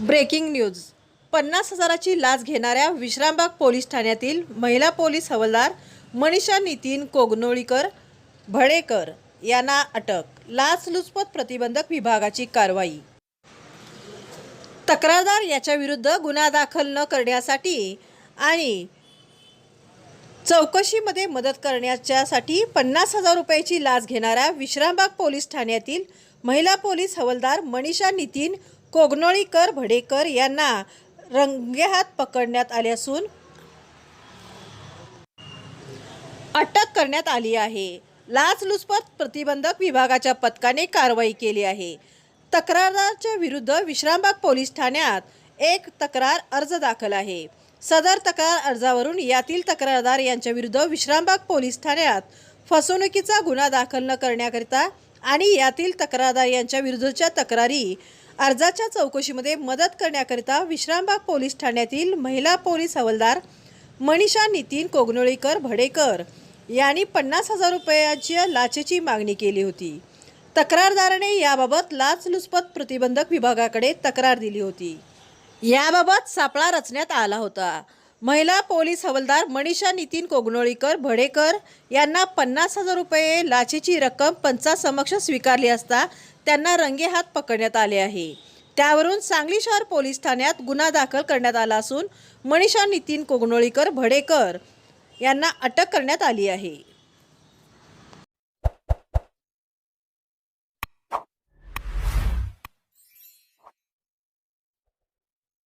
Breaking news. पन्नास हजाराची लाच घेणाऱ्या विश्रामबाग पोलीस ठाण्यातील महिला पोलीस हवालदार मनीषा नितीन कोगनोळीकर भडेकर यांना अटक. लाचलुचपत प्रतिबंधक विभागाची कारवाई. तक्रारदार याच्याविरुद्ध गुन्हा दाखल न करण्यासाठी आणि चौकशीमध्ये मदत करण्याच्यासाठी पन्नास हजार रुपयाची लाच घेणाऱ्या विश्रामबाग पोलीस ठाण्यातील महिला पोलीस हवालदार मनीषा नितीन कोगनोळीकर भडेकर यांना रंगेहात पकडण्यात आले असून अटक करण्यात आली आहे. लाचलुचपत प्रतिबंधक विभागाच्या पथकाने कारवाई केली आहे. तक्रारदाराच्या विरुद्ध विश्रामबाग पोलीस ठाण्यात एक तक्रार अर्ज दाखल आहे. सदर तक्रार अर्जावरून यातील तक्रारदार यांच्या विरुद्ध विश्रामबाग पोलीस ठाण्यात फसवणुकीचा गुन्हा दाखल न करण्याकरिता आणि यातील तक्रारदार यांच्या विरुद्धच्या तक्रारी अर्जाच्या चौकशीमध्ये मदत करण्याकरिता विश्रामबाग पोलीस ठाण्यातील महिला पोलीस हवालदार मनीषा नितीन कोगनोळीकर भडेकर यांनी पन्नास हजार रुपयाच्या लाचेची मागणी केली होती. तक्रारदाराने याबाबत लाचलुचपत प्रतिबंधक विभागाकडे तक्रार दिली होती. याबाबत सापळा रचण्यात आला होता. महिला पोलीस हवालदार मनीषा नितीन कोगनोळीकर भडेकर यांना पन्नास हजार रुपये लाचेची रक्कम पंचासमक्ष स्वीकारली असता त्यांना रंगेहात पकडण्यात आले आहे. त्यावरून सांगली शहर पोलीस ठाण्यात गुन्हा दाखल करण्यात आला असून मनीषा नितीन कोगनोळीकर भडेकर यांना अटक करण्यात आली आहे.